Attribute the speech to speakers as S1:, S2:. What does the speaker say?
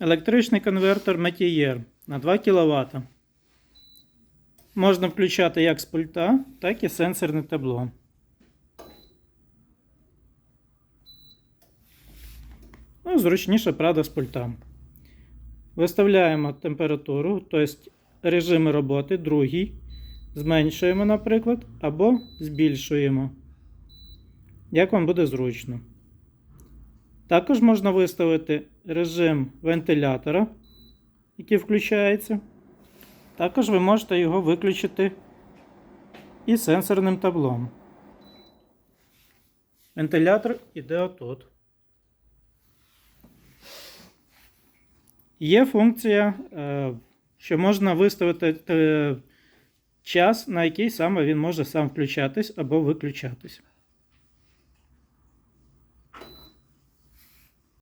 S1: Електричний конвертер Metier на 2 кВт. Можна включати як з пульта, так і сенсорне табло. Ну, зручніше, правда, з пульта. Виставляємо температуру, тобто режими роботи, другий. Зменшуємо, наприклад, або збільшуємо. Як вам буде зручно. Також можна виставити режим вентилятора, який включається. Також ви можете його виключити і сенсорним таблом. Вентилятор іде отут. Є функція, е, що можна виставити е, час, на який саме він може сам включатись або виключатись.